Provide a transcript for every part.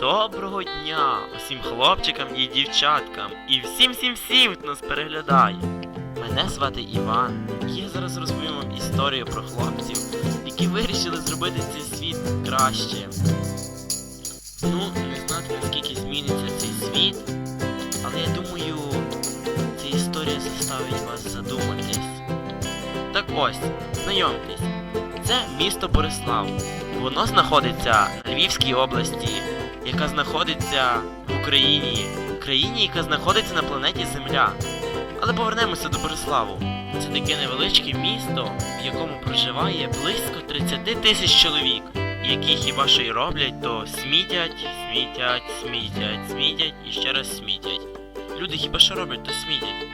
Доброго дня усім хлопчикам і дівчаткам і всім всім всім, хто нас переглядає. Мене звати Іван, і я зараз розповім вам історію про хлопців, які вирішили зробити цей світ краще. Ну, не знати наскільки зміниться цей світ, але я думаю, ця історія заставить вас задуматись. Так ось, знайомтесь, це місто Борислав. Воно знаходиться в Львівській області, яка знаходиться в Україні, країні, яка знаходиться на планеті Земля. Але повернемося до Бориславу. Це таке невеличке місто, в якому проживає близько 30 тисяч чоловік, які хіба що й роблять, то смітять, смітять, смітять, смітять і ще раз смітять. Люди хіба що роблять, то смітять.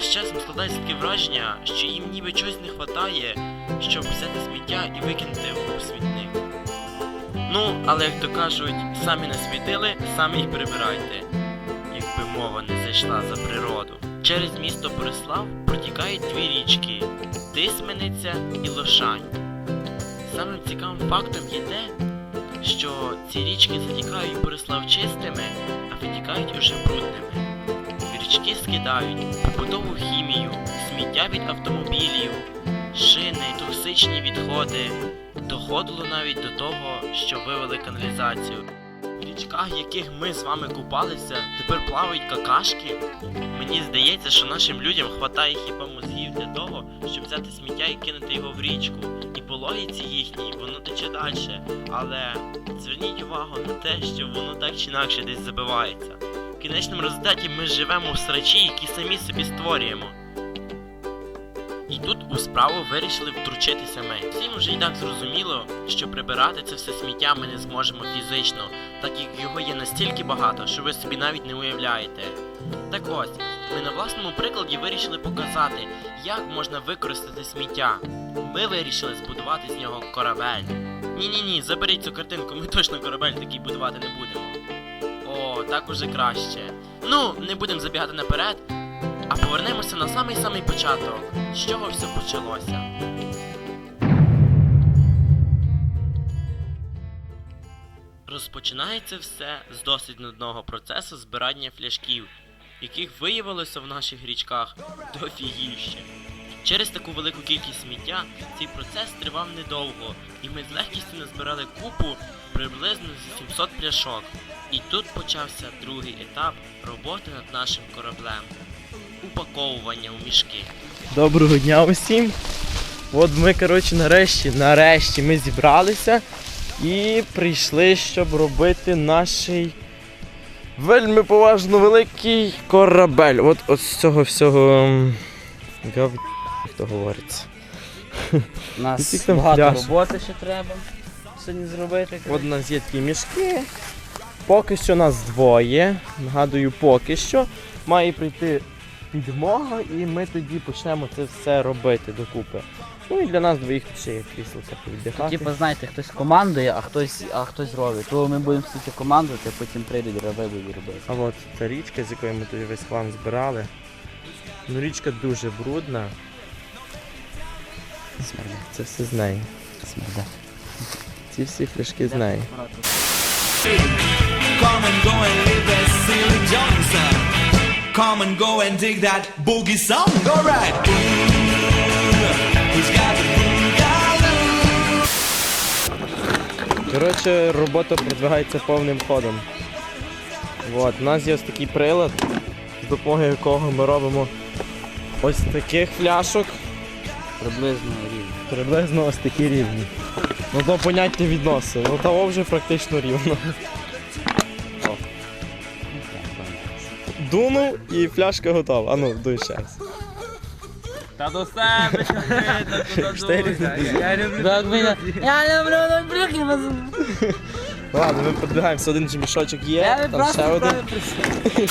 З часом складається таке враження, що їм ніби чогось не вистачає, щоб взяти сміття і викинути у смітник. Ну, але як то кажуть, самі насмітили, самі й прибирайте, якби мова не зайшла за природу. Через місто Борислав протікають дві річки Тисмениця і Лошань. Самим цікавим фактом є те, що ці річки затікають Борислав чистими, а витікають уже брудними. Річки скидають побутову хімію, сміття від автомобілів, шини, токсичні відходи. Доходило навіть до того, що вивели каналізацію. В річках, в яких ми з вами купалися, тепер плавають какашки. Мені здається, що нашим людям хватає хіба мозгів для того, щоб взяти сміття і кинути його в річку. І по логіці їхній воно тече далі. Але зверніть увагу на те, що воно так чи інакше десь забивається. В кінечному результаті ми живемо в срачі, які самі собі створюємо. І тут у справу вирішили втручитися ми. Всім вже і так зрозуміло, що прибирати це все сміття ми не зможемо фізично, так як його є настільки багато, що ви собі навіть не уявляєте. Так ось, ми на власному прикладі вирішили показати, як можна використати сміття. Ми вирішили збудувати з нього корабель. Ні-ні ні, заберіть цю картинку, ми точно корабель такий будувати не будемо. О, так уже краще. Ну, не будемо забігати наперед, а повернемося на самий-самий початок. З чого все почалося? Розпочинається все з досить нудного процесу збирання фляшків, яких виявилося в наших річках дофігіще. Через таку велику кількість сміття цей процес тривав недовго, і ми з легкістю назбирали купу приблизно з 700 пляшок. І тут почався другий етап роботи над нашим кораблем упаковування у мішки. Доброго дня усім. От ми, коротше, нарешті, нарешті ми зібралися і прийшли, щоб робити наш вельми поважно великий корабель. От, от з цього всього. гав... Хто говориться. У нас багато пляж? роботи ще треба сьогодні зробити. От у нас є такі мішки. Поки що нас двоє. Нагадую, поки що. Має прийти підмога, і ми тоді почнемо це все робити докупи. Ну і для нас двоїх ще є крісло це повіддихати. Типу, знаєте, хтось командує, а хтось, а хтось робить. То ми будемо стільки командувати, а потім прийдуть раби будуть робити. А от ця річка, з якої ми тоді весь хлам збирали. Ну річка дуже брудна. Смерде. Це все з неї. Смерде. Ці всі фляшки з неї. Come and go and dig that boogie song. Alright. Who's got the? Коротше, робота продвигається повним ходом. От, у нас є ось такий прилад, з допомогою якого ми робимо ось таких фляшок. Приблизно рівно. Приблизно ось такі рівні. Ну то поняття відносин. Ну того вже практично рівно. Дунув і пляшка готова. А ну, дуй ще раз. Та до себе Чотири. Я люблю. Я люблю. Ладно, ми продвигаємося, один же мішочок є, там ще один.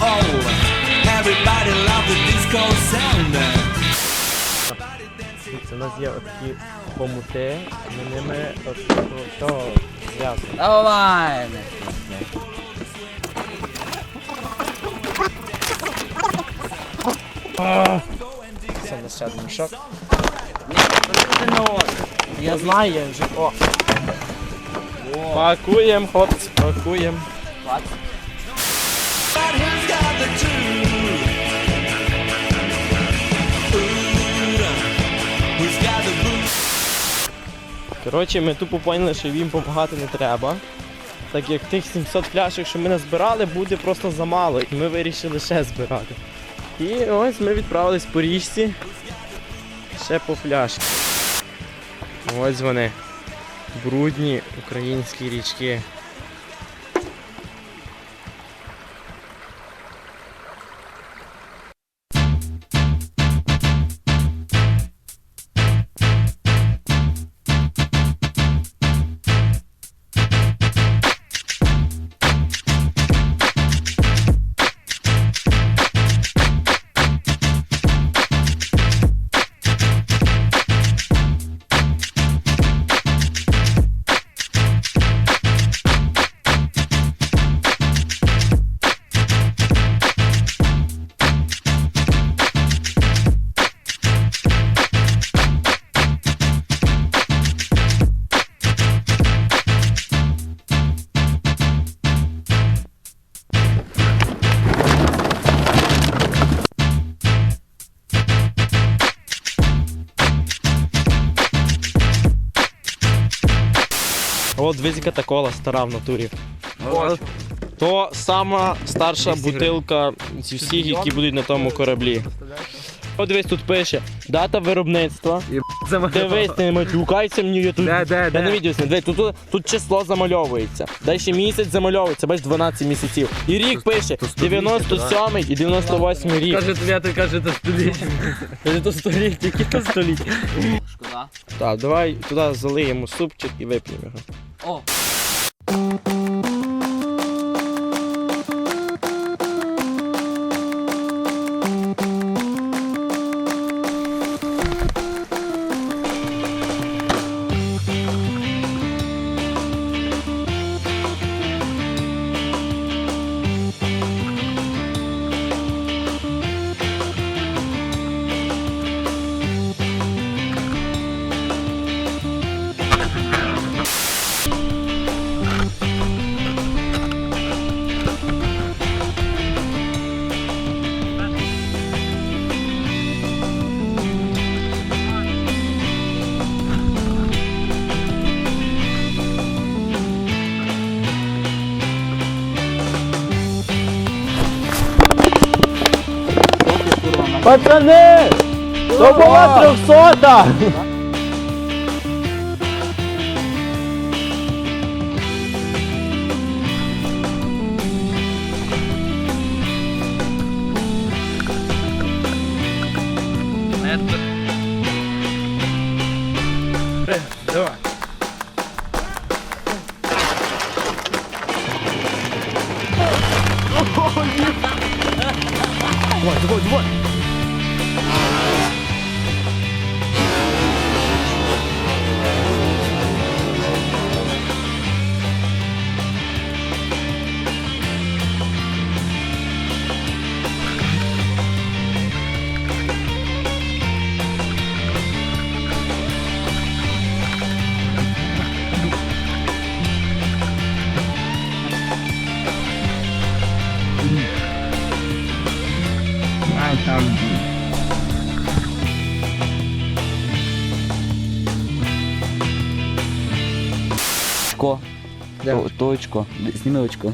and. Everybody love the disco sound. дивіться, у нас є отакі хомути, ми ними от, от, то зв'язуємо. Давай! Це на ще один мішок. Я знаю, я вже. О! Пакуємо, хлопці, пакуємо. Коротше, ми тупо поняли, що їм допомагати не треба. Так як тих 700 пляшок, що ми назбирали, буде просто замало, і ми вирішили ще збирати. І ось ми відправились по річці ще по пляшки. Ось вони. Брудні українські річки. От визика та кола стара в натурі. То сама старша бутилка зі всіх, які будуть на тому кораблі. От дивись, тут пише дата виробництва. Дивись, не матюкайся мені, я тут. Де, де, Я не відео Дивись, тут, тут, тут число замальовується. Далі ще місяць замальовується, бач 12 місяців. І рік пише 97 і 98 рік. Каже, тобі, ти каже, це століття. Каже, то століття, які то століття. Шкода. Так, давай туди залиємо супчик і вип'ємо його. О! Пацани! То була трьохсота! Давай. Давай, давай, давай. Очко. Де? То, то очко. Зніми очко.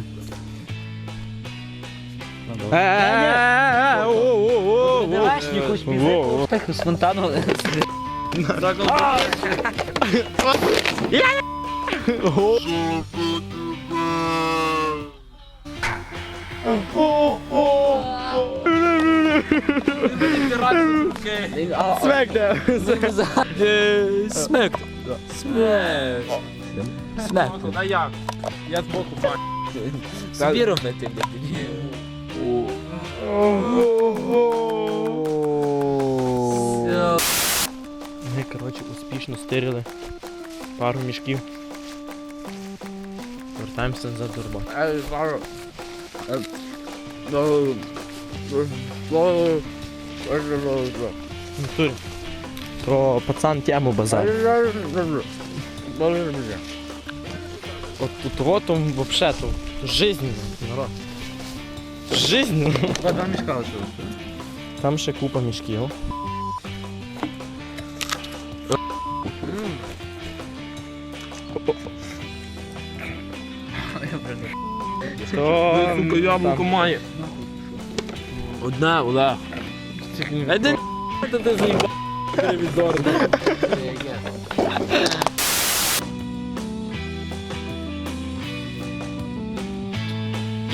Во-во. Так спонтанно. Смек да. Смек. Смек. Смек. А як? Я збоку бачу. Собі робити. коротше, успішно стирили пару мішків. Вертаємося назад до роботи. Натурі. Про пацан тему базар. От тут от он вообще то народ. Жизненно. Два мішка лишилося. Там ще купа мішків. Сука, яблуко має. Одне, Олег. Е, де ти ти заїбав телевізор?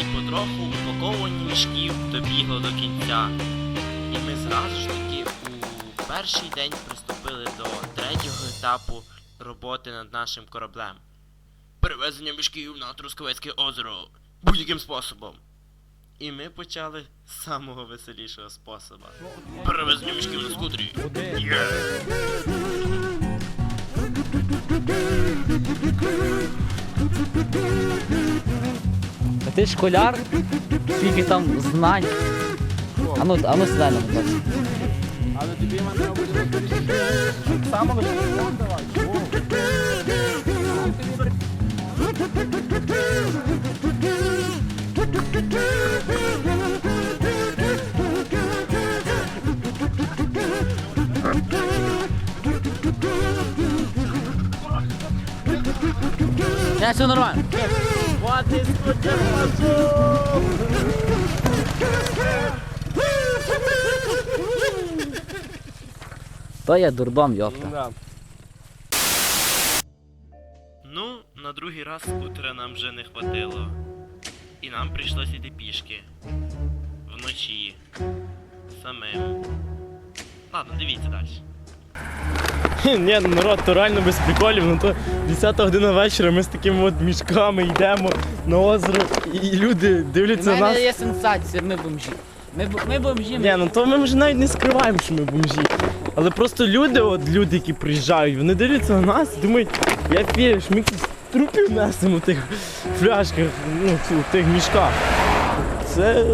І потроху упаковування мішків добігло до кінця. І ми зразу ж таки у перший день приступили до третього етапу роботи над нашим кораблем. Перевезення мішків на Трускавецьке озеро будь-яким способом. І ми почали з самого веселішого способу. Перевезення мішків на скутері. Є! А ти школяр? Скільки там знань? А ну, а ну сідай. Але тобі мене буде Саме давай. Не, все нормально. То є дурдом, йопта. Ну, на другий раз скутера нам вже не хватило. І нам прийшлось іти пішки. Вночі. Самим. Ладно, дивіться далі. Ні, ну народ, то реально без приколів, ну то 10 година вечора ми з такими от мішками йдемо на озеро, і люди дивляться на мене нас. є сенсація, ми бомжі. Ми, ми бомжі, Ні, ну то ми вже навіть не скриваємо, що ми бомжі. Але просто люди, от люди, які приїжджають, вони дивляться на нас і думають, я вірю, ми якісь трупів несемо в тих фляшках, ну, в тих мішках. Це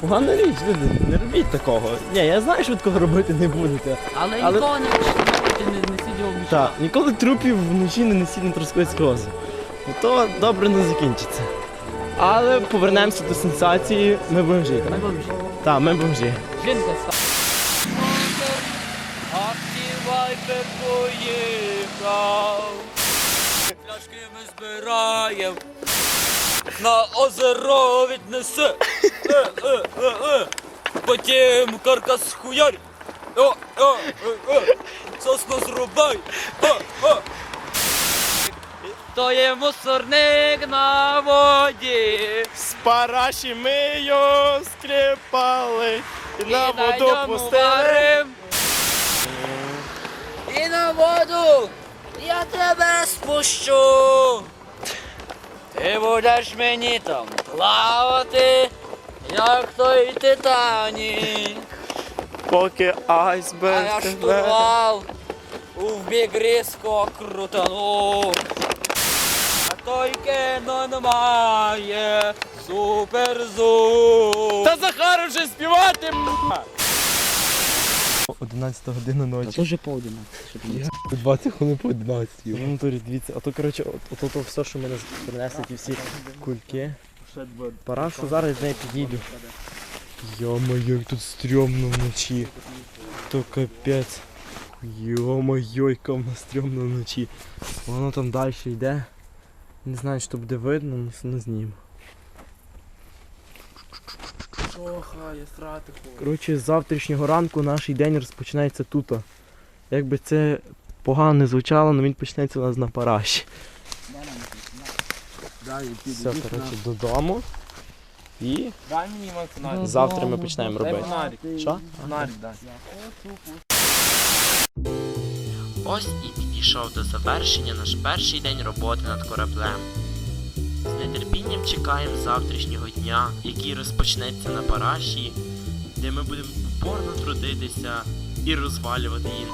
погана річ, люди, не робіть такого. Ні, я знаю, що ви такого робити не будете. Але, Але- нікого не вчити, не, не сидів. Так, ніколи трупів вночі не несіть на Трускавецьке озеро. Ну, То добре не закінчиться. Але повернемося до сенсації, ми бомжі. Ми бомжі. так ми бомжі. Жінка ста. Активайка поїхав. Пляшки ми збираєм. На озеро віднесе. Е, е, е, е. Потім каркас хуярь. О, о, е, е. Сосно зрубай. О, о. То є мусорник на воді. З параші ми його скріпали і на воду пустили. варим. І на воду я тебе спущу. Ти будеш мені там плавати, як той Титанік. Поки А я айсберг штурвал у бік різко крутану. А той Кенон має суперзум. Та Захар вже співати! 11 година ночі. Це вже повдень. 20 хвилин по 11. Ну, натурі, дивіться, а то, коротше, от, от, от, все, що мене принесли, ті всі кульки. Пора, що зараз з нею підійду. Йо-моє, як тут стрьомно вночі. То капець. Йо-моє, яка в нас стрьомно вночі. Воно там далі йде. Не знаю, що буде видно, але все я срати хочу. Коротше, з завтрашнього ранку наш день розпочинається тут. Якби це погано не звучало, але він почнеться у нас на параші. Все, коротше, додому. І Дай мені фонарик. завтра ми почнемо робити. Що? Фонарик дай. Ось і підійшов до завершення наш перший день роботи над кораблем. З нетерпінням чекаємо завтрашнього дня, який розпочнеться на параші, де ми будемо упорно трудитися і розвалювати їм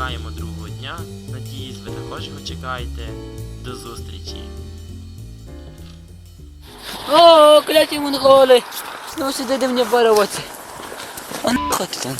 чекаємо другого дня. Надіюсь, ви також його чекаєте. До зустрічі! О, кляті монголи! Знову сюди де мені вирвати. А нахуй ти там?